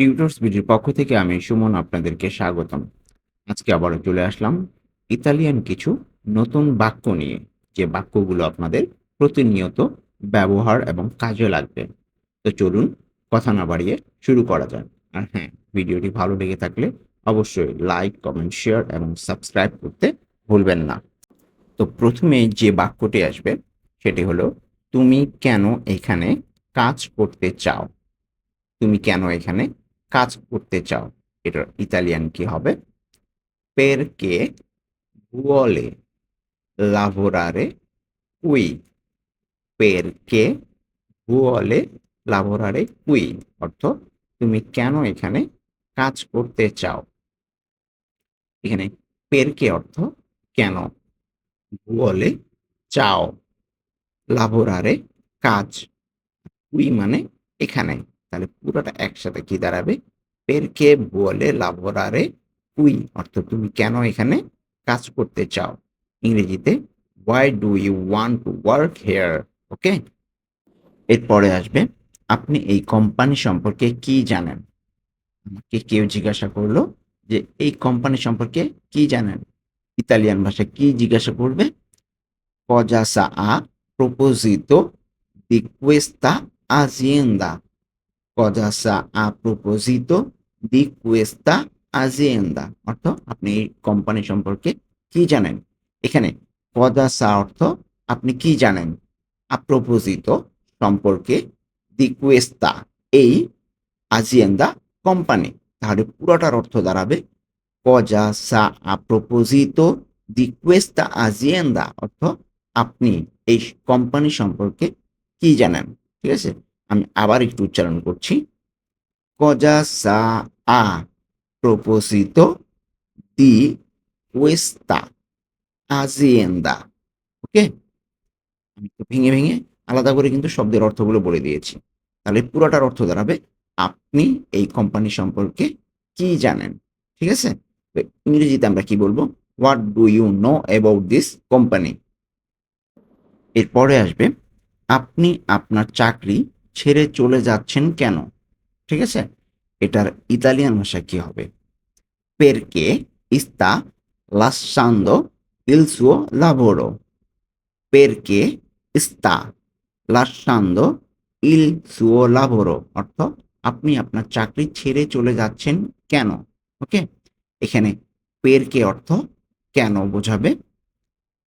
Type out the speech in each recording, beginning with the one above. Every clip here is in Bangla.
টিউটর্স বিডির পক্ষ থেকে আমি সুমন আপনাদেরকে স্বাগতম। আজকে আবারও চলে আসলাম ইতালিয়ান কিছু নতুন বাক্য নিয়ে, যে বাক্যগুলো আপনাদের প্রতিনিয়ত ব্যবহার এবং কাজে লাগবে। তো চলুন কথা না বাড়িয়ে শুরু করা যাক। আর হ্যাঁ ভিডিওটি ভালো লেগে থাকলে অবশ্যই লাইক, কমেন্ট, শেয়ার এবং সাবস্ক্রাইব করতে ভুলবেন না। তো প্রথমে যে বাক্যটি আসবে, সেটি হলো, তুমি কেন এখানে কাজ করতে চাও? তুমি কেন এখানে কাজ করতে চাও, এটার ইতালিয়ান কি হবে? পেরকে vuole lavorare qui? পেরকে vuole lavorare qui? অর্থ, তুমি কেন এখানে কাজ করতে চাও? এখানে পেরকে অর্থ, কেন vuole চাও লাভোরারে কাজ উই মানে এখানে। তাহলে পুরোটা একসাথে কি দাঁড়াবে? পেরকে বলে লাভোরারে উই, অর্থাৎ তুমি কেন এখানে কাজ করতে চাও? ইংরেজিতে why do you want to work here okay এরপরে আসবে, আপনি এই কোম্পানি সম্পর্কে কি জানেন? আমাকে কেউ জিজ্ঞাসা করল যে, এই কোম্পানি সম্পর্কে কি জানেন? ইতালিয়ান ভাষায় কি জিজ্ঞাসা করবে? Cosa a a proposito di questa sa a proposito di questa azienda অর্থ আপনি এই কোম্পানি সম্পর্কে কি জানেন? এখানে কদা সা অর্থ আপনি কি জানেন? আপ্রপোজিত সম্পর্কে দি কুয়েস্তা এই আজিয়েন্দা কোম্পানি তাহলে পুরোটার অর্থ দাঁড়াবে কজা সা আপ্রপোজিত দি কুয়েস্তা আজিয়েন্দা অর্থ, আপনি এই কোম্পানি সম্পর্কে কি জানেন? ঠিক আছে? আমি আবার একটু উচ্চারণ করছি। কজা সা আ প্রপোসিত দি কুয়েস্তা আজিয়েন্দা ওকে? আমি তো ভেঙে ভেঙে আলাদা করে কিন্তু শব্দের অর্থগুলো বলে দিয়েছি। তাহলে পুরোটার অর্থ দাঁড়াবে, আপনি এই কোম্পানি সম্পর্কে কি জানেন? ঠিক আছে? ইংরেজিতে আমরা কি বলব? What do you know about this company এরপরে আসবে, আপনি আপনার চাকরি ছেড়ে চলে যাচ্ছেন কেন? ঠিক আছে? এটার ইতালিয়ান ভাষা কি হবে? পেরকে ইস্তা লাসান্দো ইলসুও লাভোরো perché sta lasciando il suo lavoro? অর্থ, আপনি আপনার চাকরি ছেড়ে চলে যাচ্ছেন কেন? ওকে এখানে পেরকে অর্থ কেন বোঝাবে?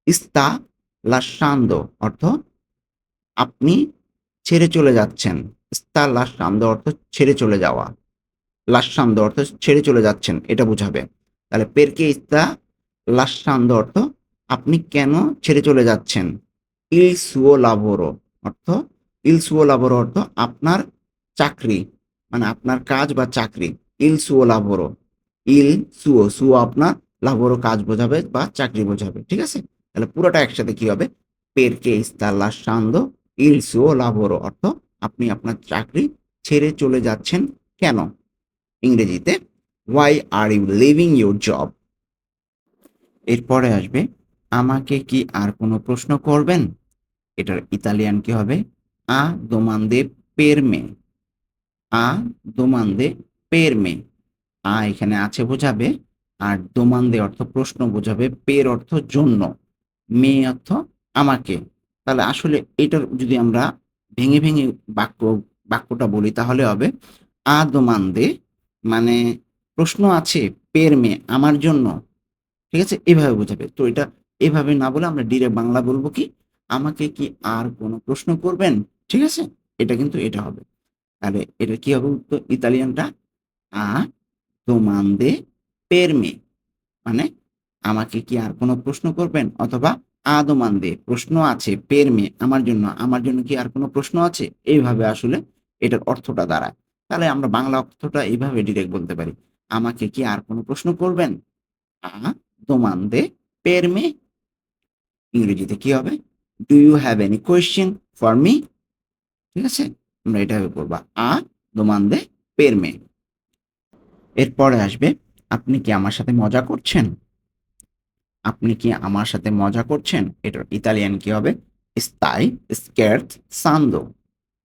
ইস্তা লাসান্দো অর্থ আপনি ছেড়ে চলে যাচ্ছেন। ইস্তা লাসান্দো অর্থ ছেড়ে চলে যাওয়া। লাসান্দো অর্থ ছেড়ে চলে যাচ্ছেন, এটা বোঝাবে। তাহলে পেরকে ইস্তা? লাসান্দ অর্থ আপনি কেন ছেড়ে চলে যাচ্ছেন? ইল সুও লাভোরো অর্থ, ইল সুও লাভোরো অর্থ আপনার চাকরি মানে আপনার কাজ বা চাকরি। ইল সুও লাভোরো, ইল সুও সুও আপনার লাভোরো কাজ বোঝাবে বা চাকরি বোঝাবে, ঠিক আছে? তাহলে পুরোটা একসাথে কি হবে? পেরকে ইস্তা? লাসান্দ ইল সুও লাভোরো অর্থ আপনি আপনার চাকরি ছেড়ে চলে যাচ্ছেন কেন? ইংরেজিতে why are you leaving your job এরপরে আসবে, আমাকে কি আর কোনো প্রশ্ন করবেন? এটার ইতালিয়ান কি হবে? আ দোমান্দে পেরমে আ দোমান্দে পেরমে আ এখানে আছে বোঝাবে, আর দোমান্দে অর্থ প্রশ্ন বোঝাবে পের অর্থ জন্য। মে অর্থ আমাকে। তাহলে আসলে এটার যদি আমরা ভেঙে ভেঙে বাক্য, বাক্যটা বলি তাহলে হবে আ দোমান্দে মানে প্রশ্ন আছে, পের মে আমার জন্য। ঠিক আছে? এভাবে বোঝাবে। তো এটা এভাবে না বলে আমরা ডিরেক্ট বাংলা বলব কি, আমাকে কি আর কোনো প্রশ্ন করবেন? ঠিক আছে? এটা কিন্তু এটা হবে। তাহলে এটা কি হবে তো ইতালিয়ানটা আ দোমান্দে পেরমে মানে আমাকে কি আর কোনো প্রশ্ন করবেন? অথবা আ দোমান্দে প্রশ্ন আছে পেরমে আমার জন্য আমার জন্য কি আর কোনো প্রশ্ন আছে? এইভাবে আসলে এটার অর্থটা দাঁড়ায়। তাহলে আমরা বাংলা অর্থটা এইভাবে ডিরেক্ট বলতে পারি। আমাকে কি আর কোনো প্রশ্ন করবেন? আ দোমান্দে পেরমে ইংরেজিতে কি হবে? Do you have any question for me ঠিক আছে? আমরা এটাভাবে করবা। আ দোমান্দে পেরমে এরপরে আসবে, আপনি কি আমার সাথে মজা করছেন? আপনি কি আমার সাথে মজা করছেন? এটার ইতালিয়ান কি হবে? স্তাই স্কের্ট সান্দো।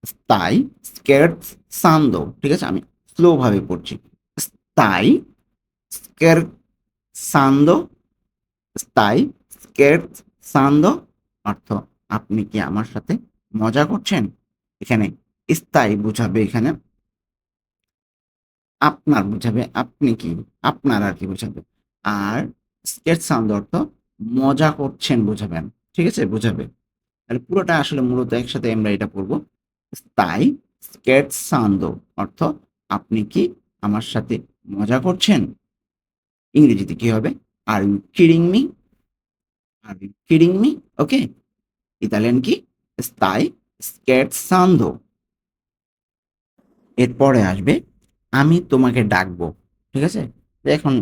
স্তাই স্কের্ট সান্দো। ঠিক আছে? আমি স্লো ভাবে পড়ছি। স্তাই স্কের সান্দো। স্তাই স্কের সান্দো। অর্থ, আপনি কি আমার সাথে মজা করছেন? এখানে স্থায়ী বোঝাবে এখানে। আপনার বোঝাবে আপনি কি? আপনার আর কি বোঝাবে? আর স্কেট সাউন্ড অর্থ মজা করছেন বোঝাবেন। ঠিক আছে? বোঝাবে। তাহলে পুরোটা আসলে মূলত একসাথে আমরা এটা পড়ব। তাই স্কেট সাউন্ড অর্থ আপনি কি আমার সাথে মজা করছেন? ইংরেজিতে কি হবে? Are you kidding me are you kidding me okay Italian কি? স্তাই স্কেট সাউন্ড। এরপরে আসবে, আমি তোমাকে ডাকবো। ঠিক আছে? এখন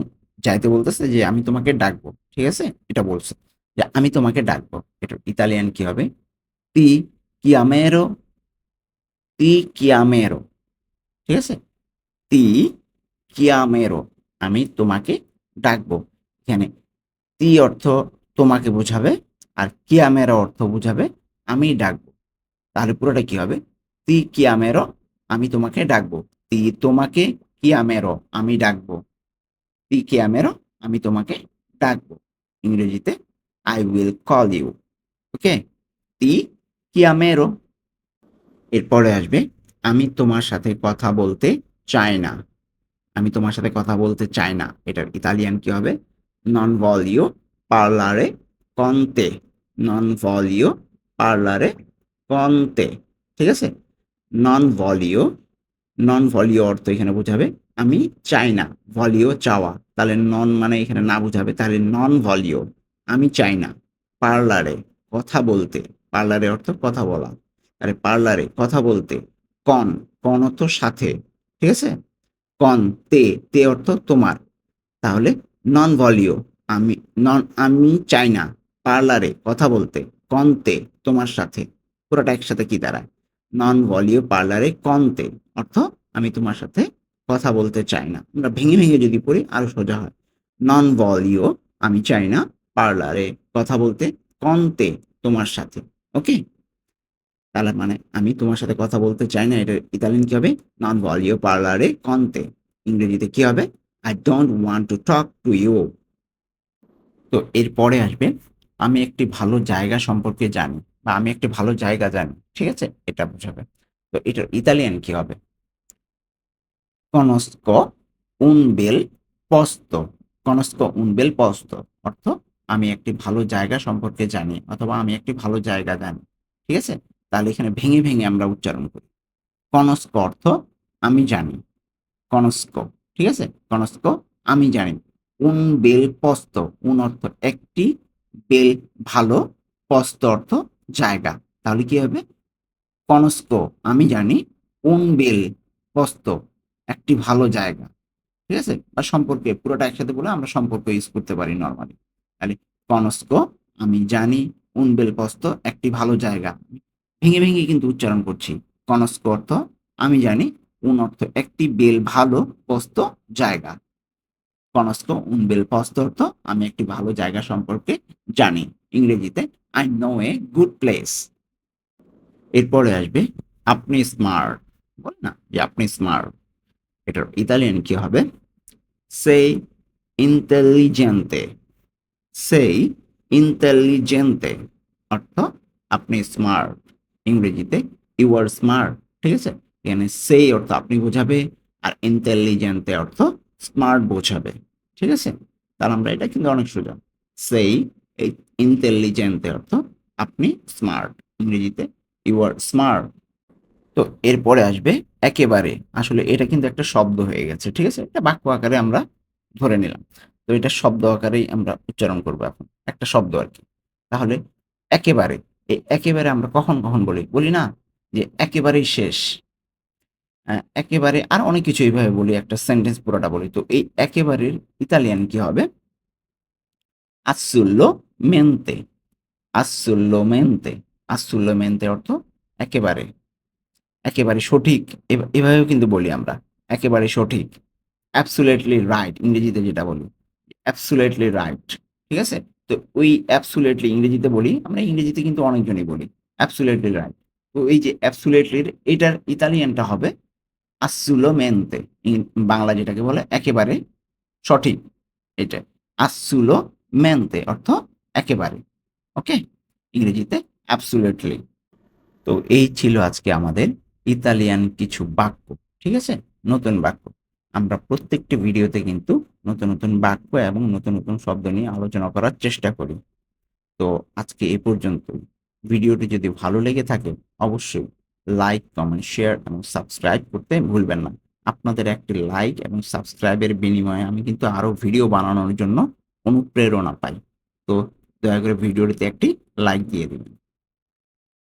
যাইতে বলতেছে যে, আমি তোমাকে ডাকবো। ঠিক আছে? এটা বলছে। যে, আমি তোমাকে ডাকবো। এটা ইতালিয়ান কি হবে? তি কিয়ামেরো তি কিয়ামেরো ঠিক আছে? তি কিয়ামেরো আমি তোমাকে ডাকবো। এখানে তি অর্থ তোমাকে বোঝাবে আর কি কিয়ামেরো অর্থ বোঝাবে, আমি ডাকবো। তাহলে পুরোটা কি হবে? তি কিয়ামেরো আমি তোমাকে ডাকবো। তি তোমাকে কিয়ামেরো আমি ডাকবো। তি কিয়ামেরো আমি তোমাকে ডাকবো। ইংরেজিতে I will call you okay তি কিয়ামেরো এরপরে আসবে, আমি তোমার সাথে কথা বলতে চাই না। আমি তোমার সাথে কথা বলতে চাই না। এটার ইতালিয়ান কি হবে? নন ভলিও পার্লারে কন্তে নন ভলিও পার্লারে কন্তে ঠিক আছে? নন ভলিও নন ভলিও অর্থ এখানে বোঝাবে। আমি চাই না, ভলিও চাওয়া। তাহলে নন মানে এখানে না বোঝাবে, তাহলে নন ভলিও। আমি চাই না। পার্লারে কথা বলতে, পার্লারে অর্থ কথা বলা। আরে পার্লারে কথা বলতে কন কন অর্থ সাথে, ঠিক আছে? কন তে তে অর্থ তোমার। তাহলে নন ভলিও, আমি নন আমি চাই না পার্লারে কথা বলতে কনতে তোমার সাথে। পুরোটা একসাথে কি দাঁড়ায়? নন ভলিও, পার্লারে কনতে অর্থ আমি তোমার সাথে কথা বলতে চাই না। আমরা ভেঙে ভেঙে যদি পড়ি, আরও সোজা হয়। নন ভলিও আমি চাই না পার্লারে কথা বলতে কন্তে তোমার সাথে ওকে তাহলে মানে আমি তোমার সাথে কথা বলতে চাই না, এটা ইতালিয়ান কি হবে? নন ভলিও পার্লারে কন্তে ইংরেজিতে কি হবে? I don't want to talk to you তো এরপরে আসবে, আমি একটি ভালো জায়গা সম্পর্কে জানি, বা আমি একটি ভালো জায়গা জানি, ঠিক আছে? এটা বোঝাবে। তো এটার ইতালিয়ান কি হবে? কনস্কো উন বেল পস্ত। কনস্কো উন বেল পস্ত অর্থ আমি একটি ভালো জায়গা সম্পর্কে জানি অথবা আমি একটি ভালো জায়গা জানি, ঠিক আছে? তাহলে এখানে ভেঙে ভেঙে আমরা উচ্চারণ করি। কনস্ক অর্থ আমি জানি। কনস্ক, ঠিক আছে? কনস্ক আমি জানি। উন বেল পস্ত, উন অর্থ একটি, বেল ভালো, পস্ত অর্থ জায়গা। তাহলে কি হবে? কনস্ক আমি জানি উন বেল পস্ত। একটি ভালো জায়গা, ঠিক আছে? বা সম্পর্কে পুরোটা একসাথে বলে আমরা সম্পর্ক ইউজ করতে পারি নর্মালি তাহলে কনস্ক, আমি জানি উন বেল পস্ত একটি ভালো জায়গা। ভেঙে ভেঙে কিন্তু উচ্চারণ করছি। কনস্ক অর্থ, আমি জানি, উন অর্থ একটি বেল ভালো, পস্ত, জায়গা। কনস্ক উন বেল পস্ত অর্থ, আমি একটি ভালো জায়গা সম্পর্কে জানি। ইংরেজিতে I know a good place এরপরে আসবে, আপনি স্মার্ট বল না যে আপনি স্মার্ট এটার ইতালিয়ান কি হবে? সেই ইন্টেলিজেন্তে সেই ইন্টেলিজেন্তে অর্থ আপনি স্মার্ট ইংরেজিতে ইউ আর স্মার্ট ঠিক আছে? এখানে সেই অর্থ আপনি বোঝাবে, আর ইন্টেলিজেন্টে অর্থ স্মার্ট বোঝাবে, ঠিক আছে? তাহলে আমরা এটা কিন্তু অনেক সোজা। সেই এই ইন্টেলিজেন্টে অর্থ আপনি স্মার্ট ইংরেজিতে ইউ আর স্মার্ট তো এরপরে আসবে একেবারে আসলে এটা কিন্তু একটা শব্দ হয়ে গেছে ঠিক আছে? এটা বাক্য আকারে আমরা ধরে নিলাম। তো এটা শব্দ আকারেই আমরা উচ্চারণ করব এখন একটা শব্দ আর কি। তাহলে একেবারে এই একেবারে আমরা কখন কখন বলি? বলি না যে একেবারেই শেষ। আহ, একেবারে আর অনেক কিছু এইভাবে বলি একটা সেন্টেন্স পুরোটা বলি। তো এই একেবারের ইতালিয়ান কি হবে? আসুল্লো মেন্তে আসুল্লো মেন্তে আসুল্লো মেন্তে অর্থ একেবারে। একেবারে সঠিক। এভাবেও কিন্তু বলি আমরা, একেবারে সঠিক। অ্যাবসুলেটলি রাইট ইংরেজিতে যেটা বলি অ্যাবসুলেটলি রাইট ঠিক আছে? তো ওই অ্যাবসুলেটলি ইংরেজিতে বলি, আমরা ইংরেজিতে কিন্তু অনেকজনই বলি অ্যাবসুলেটলি রাইট তো এই যে অ্যাবসুলেটলির এটার ইতালিয়ানটা হবে আসুলোমেন্তে বাংলা যেটাকে বলে, একেবারে সঠিক এটা আসুলোমেন্তে অর্থ একেবারে ওকে ইংরেজিতে অ্যাবসুলেটলি তো এই ছিল আজকে আমাদের ইতালিয়ান কিছু বাক্য, ঠিক আছে? নতুন বাক্য। আমরা প্রত্যেকটি ভিডিওতে কিন্তু নতুন নতুন বাক্য এবং নতুন নতুন শব্দ নিয়ে আলোচনা করার চেষ্টা করি। তো আজকে এ পর্যন্ত। ভিডিওটি যদি ভালো লেগে থাকে, অবশ্যই লাইক, কমেন্ট, শেয়ার এবং সাবস্ক্রাইব করতে ভুলবেন না। আপনাদের একটি লাইক এবং সাবস্ক্রাইবের বিনিময়ে আমি কিন্তু আরও ভিডিও বানানোর জন্য অনুপ্রেরণা পাই। তো দয়া করে ভিডিওটিতে একটি লাইক দিয়ে দিবেন